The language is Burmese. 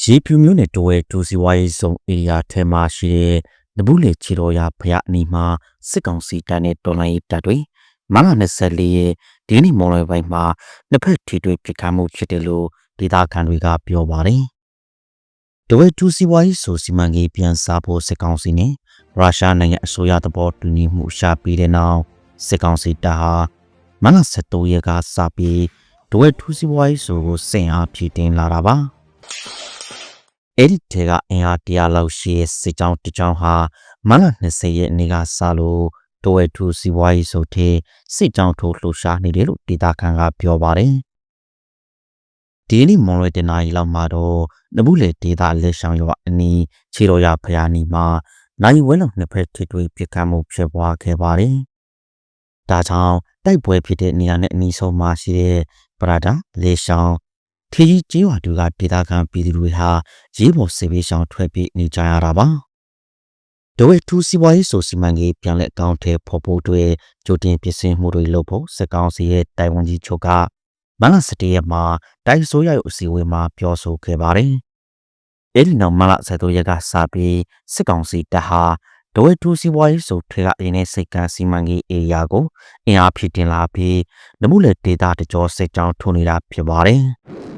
ရေဖြူမျိုးနဲ့တဝဲဒူစီဝိုင်းစုံအေရီယာထဲမှာရှိတဲ့နဘူးလေချီတော်ရဖရအနီးမှာစစ်ကောင်စီတပ်နဲ့တော်လိုင်းတပ်တွေမမ24ရဲ့ဒီနေ့မော်လယ်ပိုင်းမှာနှစ်ဖက်ထိတွေ့ပစ်ခတ်မှုဖြစ်တယ်လို့ဒေသခံတွေကပြောပါတယ်။တဝဲဒူစီဝိုင်းဆိုစီမံကိန်းပြန်စားဖို့စစ်ကောင်စီနဲ့ရုရှားနိုင်ငံအစိုးရသဘောတူညီမှုရှာပြီးတဲ့နောက်စစ်ကောင်စီတပ်ဟာမနက်7ရက်ကစပြီးဒဝဲဒူစီဝိုင်းဆိုကိုစင်အားဖြည့်တင်လာတာပါ။ အဲ့ဒီထဲကအင်အားတရားလောက်ရှိတဲ့စစ်ကြောင်းတစ်ကြောင်းဟာမနက်20ရက်နေ့ကစလို့ဒဝဲဒူစီဝိုင်းဆိုတဲ့စစ်ကြောင်းထိုးလှူရှားနေတယ်လို့ဒေတာခန်ကပြောပါတယ်။ဒီနေ့မွန်ရွေတနာရီလောက်မှာတော့နဘူးလေဒေတာလက်ဆောင်ရွာအနီးခြေတော်ရဖျားနီမှာနိုင်ဝဲလောက်နှစ်ဖက်ထိတွေ့ပစ်ခတ်မှုဖြစ်ပွားခဲ့ပါတယ်။ဒါကြောင့်တိုက်ပွဲဖြစ်တဲ့နေရာနဲ့အနီးဆုံးမှာရှိတဲ့ပရာဒါလေဆောင် ခီကြီးကျေးရွာတူကဒေသခံပြည်သူတွေဟာရေးပေါ်စေဘေးရှောင်ထွက်ပြေးနေကြရတာပါ။ဒိုဝဲထူစီဝါရေးဆိုစီမံကိန်းပြန်လက်အကောင့်ထဲပေါ်ဖို့အတွက်ကြိုတင်ပြင်ဆင်မှုတွေလုပ်ဖို့စက်ကောင်စီရဲ့တိုင်ဝန်ကြီးချုပ်ကမနက်7ရက်မှာတိုင်ဆိုးရရဲ့အစည်းအဝေးမှာပြောဆိုခဲ့ပါတယ်။အဲဒီနောက်မနက်7ရက်ကစပြီးစစ်ကောင်စီတပ်ဟာဒိုဝဲထူစီဝါရေးဆိုထေကအင်းနဲ့စိတ်ကန်းစီမံကိန်းအေရီယာကိုအင်အားဖြည့်တင်လာပြီးနမှုလေဒေတာတကြောစိတ်ကြောင်းထုံနေတာဖြစ်ပါတယ်။